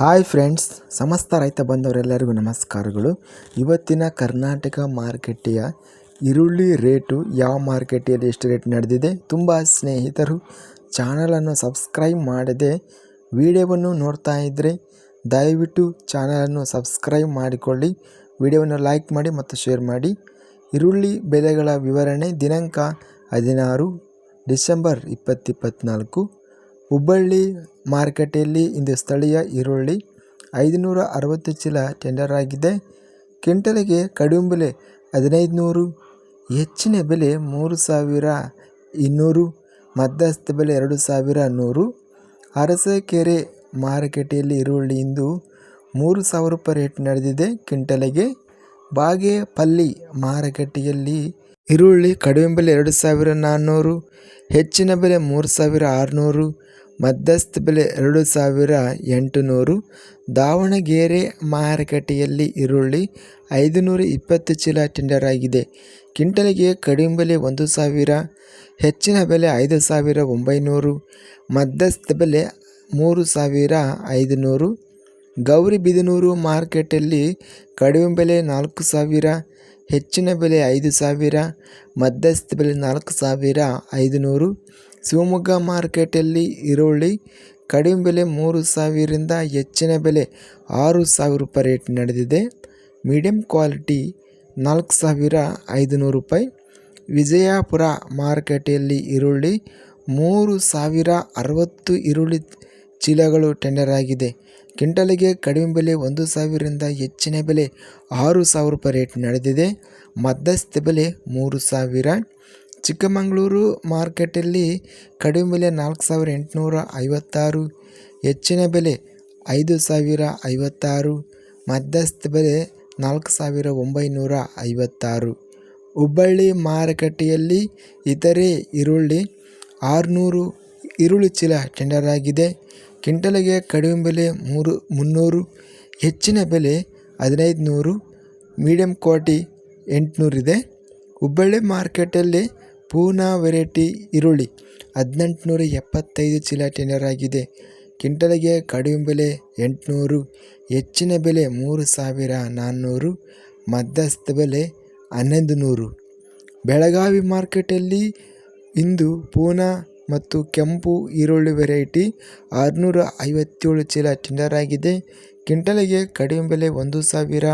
Hi friends, ಸಮಸ್ತ ರೈತ ಬಂಧವರೆಲ್ಲರಿಗೂ ನಮಸ್ಕಾರಗಳು. ಇವತ್ತಿನ ಕರ್ನಾಟಕ ಮಾರುಕಟ್ಟೆಯ ಈರುಳ್ಳಿ ರೇಟು ಯಾವ ಮಾರುಕಟ್ಟೆಯಲ್ಲಿ ಎಷ್ಟು ರೇಟ್ ನಡೆದಿದೆ ತುಂಬ ಸ್ನೇಹಿತರು ಚಾನಲನ್ನು ಸಬ್ಸ್ಕ್ರೈಬ್ ಮಾಡದೆ ವಿಡಿಯೋವನ್ನು ನೋಡ್ತಾ ಇದ್ದರೆ ದಯವಿಟ್ಟು ಚಾನಲನ್ನು ಸಬ್ಸ್ಕ್ರೈಬ್ ಮಾಡಿಕೊಳ್ಳಿ, ವಿಡಿಯೋವನ್ನು ಲೈಕ್ ಮಾಡಿ ಮತ್ತು ಶೇರ್ ಮಾಡಿ. ಈರುಳ್ಳಿ ಬೆಲೆಗಳ ವಿವರಣೆ ದಿನಾಂಕ ಹದಿನಾರು ಡಿಸೆಂಬರ್ ಇಪ್ಪತ್ತಿಪ್ಪತ್ತ್ನಾಲ್ಕು ಹುಬ್ಬಳ್ಳಿ ಮಾರುಕಟ್ಟೆಯಲ್ಲಿ ಇಂದು ಸ್ಥಳೀಯ ಈರುಳ್ಳಿ ಐದುನೂರ ಅರವತ್ತು ಚೀಲ ಟೆಂಡರ್ ಆಗಿದೆ. ಕ್ವಿಂಟಲಿಗೆ ಕಡಿಮೆ ಬೆಲೆ ಹದಿನೈದು ನೂರು ಹೆಚ್ಚಿನ ಬೆಲೆ ಮೂರು ಸಾವಿರ ಇನ್ನೂರು, ಮಧ್ಯಸ್ಥ ಬೆಲೆ ಎರಡು ಸಾವಿರ ನೂರು. ಅರಸಕೆರೆ ಮಾರುಕಟ್ಟೆಯಲ್ಲಿ ಈರುಳ್ಳಿ ಇಂದು ಮೂರು ಸಾವಿರ ರೂಪಾಯಿ ರೇಟ್ ನಡೆದಿದೆ. ಕ್ವಿಂಟಲಿಗೆ ಬಾಗೇಪಲ್ಲಿ ಮಾರುಕಟ್ಟೆಯಲ್ಲಿ ಈರುಳ್ಳಿ ಕಡಿಮೆ ಬೆಲೆ ಎರಡು ಸಾವಿರ ನಾನ್ನೂರು, ಹೆಚ್ಚಿನ ಬೆಲೆ ಮೂರು ಸಾವಿರ ಆರುನೂರು. ಮಧ್ಯಸ್ಥ ಬೆಲೆ ಎರಡು ಸಾವಿರ ಎಂಟುನೂರು, ದಾವಣಗೆರೆ ಮಾರುಕಟ್ಟೆಯಲ್ಲಿ ಈರುಳ್ಳಿ ಐದುನೂರ ಇಪ್ಪತ್ತು ಚೀಲ ಟೆಂಡರ್ ಆಗಿದೆ. ಕ್ವಿಂಟಲ್ಗೆ ಕಡಿಮೆ ಬೆಲೆ ಒಂದು ಸಾವಿರ, ಹೆಚ್ಚಿನ ಬೆಲೆ ಐದು ಸಾವಿರ ಒಂಬೈನೂರು, ಮಧ್ಯಸ್ಥ ಬೆಲೆ ಮೂರು ಸಾವಿರ ಐದುನೂರು ಗೌರಿಬಿದನೂರು ಮಾರ್ಕೆಟಲ್ಲಿ ಕಡಿಮೆ ಬೆಲೆ ನಾಲ್ಕು ಸಾವಿರ, ಹೆಚ್ಚಿನ ಬೆಲೆ ಐದು ಸಾವಿರ, ಮಧ್ಯಸ್ಥ ಬೆಲೆ ನಾಲ್ಕು ಸಾವಿರ ಐದುನೂರು ಶಿವಮೊಗ್ಗ ಮಾರ್ಕೆಟಲ್ಲಿ ಈರುಳ್ಳಿ ಕಡಿಮೆ ಬೆಲೆ ಮೂರು ಸಾವಿರದಿಂದ ಹೆಚ್ಚಿನ ಬೆಲೆ ಆರು ಸಾವಿರ ರೂಪಾಯಿ ರೇಟ್ ನಡೆದಿದೆ. ಮೀಡಿಯಮ್ ಕ್ವಾಲಿಟಿ ನಾಲ್ಕು ಸಾವಿರ ಐದುನೂರು ರೂಪಾಯಿ. ವಿಜಯಪುರ ಮಾರುಕಟ್ಟೆಯಲ್ಲಿ ಈರುಳ್ಳಿ ಮೂರು ಸಾವಿರ ಅರವತ್ತು ಈರುಳ್ಳಿ ಚೀಲಗಳು ಟೆಂಡರ್ ಆಗಿದೆ. ಕ್ವಿಂಟಲಿಗೆ ಕಡಿಮೆ ಬೆಲೆ ಒಂದು ಸಾವಿರದಿಂದ ಹೆಚ್ಚಿನ ಬೆಲೆ ಆರು ಸಾವಿರ ರೂಪಾಯಿ ರೇಟ್ ನಡೆದಿದೆ. ಮಧ್ಯಸ್ಥ ಬೆಲೆ ಮೂರು ಸಾವಿರ. ಚಿಕ್ಕಮಗಳೂರು ಮಾರ್ಕೆಟಲ್ಲಿ ಕಡಿಮೆ ಬೆಲೆ ನಾಲ್ಕು ಸಾವಿರ ಎಂಟುನೂರ ಐವತ್ತಾರು, ಹೆಚ್ಚಿನ ಬೆಲೆ ಐದು ಸಾವಿರ ಐವತ್ತಾರು, ಮಧ್ಯಸ್ಥ ಬೆಲೆ ನಾಲ್ಕು ಸಾವಿರ ಒಂಬೈನೂರ ಐವತ್ತಾರು. ಹುಬ್ಬಳ್ಳಿ ಮಾರುಕಟ್ಟೆಯಲ್ಲಿ ಇತರೆ ಈರುಳ್ಳಿ ಆರುನೂರು ಈರುಳ್ಳಿ ಚೀಲ ಟೆಂಡರ್ ಆಗಿದೆ ಕ್ವಿಂಟಲ್ಗೆ ಕಡಿಮೆ ಬೆಲೆ ಮೂರು, ಮುನ್ನೂರು, ಹೆಚ್ಚಿನ ಬೆಲೆ ಹದಿನೈದು ನೂರು ಮೀಡಿಯಮ್ ಕ್ವಾಟಿ ಎಂಟುನೂರಿದೆ. ಹುಬ್ಬಳ್ಳಿ ಮಾರ್ಕೆಟಲ್ಲಿ ಪೂನಾ ವೆರೈಟಿ ಈರುಳ್ಳಿ ಹದಿನೆಂಟುನೂರ ಎಪ್ಪತ್ತೈದು ಚೀಲ ಟೆಂಡರ್ ಆಗಿದೆ ಕಿಂಟಲಿಗೆ ಕಡಿಮೆ ಬೆಲೆ ಎಂಟುನೂರು, ಹೆಚ್ಚಿನ ಬೆಲೆ ಮೂರು ಸಾವಿರ ನಾನ್ನೂರು, ಮಧ್ಯಸ್ಥ ಬೆಲೆ ಹನ್ನೊಂದು ನೂರು ಬೆಳಗಾವಿ ಮಾರ್ಕೆಟಲ್ಲಿ ಇಂದು ಪೂನಾ ಮತ್ತು ಕೆಂಪು ಈರುಳ್ಳಿ ವೆರೈಟಿ ಆರುನೂರ ಐವತ್ತೇಳು ಚೀಲ ಟೆಂಡರ್ ಆಗಿದೆ ಕಿಂಟಲಿಗೆ ಕಡಿಮೆ ಬೆಲೆ ಒಂದು ಸಾವಿರ,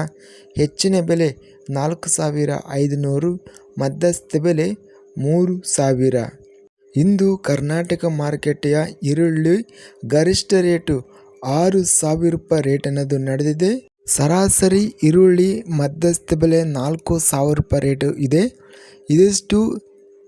ಹೆಚ್ಚಿನ ಬೆಲೆ ನಾಲ್ಕು ಸಾವಿರ ಐದುನೂರು, ಮಧ್ಯಸ್ಥ ಬೆಲೆ ಮೂರು ಸಾವಿರ. ಇಂದು ಕರ್ನಾಟಕ ಮಾರುಕಟ್ಟೆಯ ಈರುಳ್ಳಿ ಗರಿಷ್ಠ ರೇಟು ಆರು ಸಾವಿರ ರೂಪಾಯಿ ರೇಟ್ ಅನ್ನೋದು ನಡೆದಿದೆ. ಸರಾಸರಿ ಈರುಳ್ಳಿ ಮಧ್ಯಸ್ಥ ಬೆಲೆ ನಾಲ್ಕು ಸಾವಿರ ರೂಪಾಯಿ ರೇಟು ಇದೆ. ಇದಿಷ್ಟು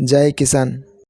ಜೈ ಕಿಸಾನ್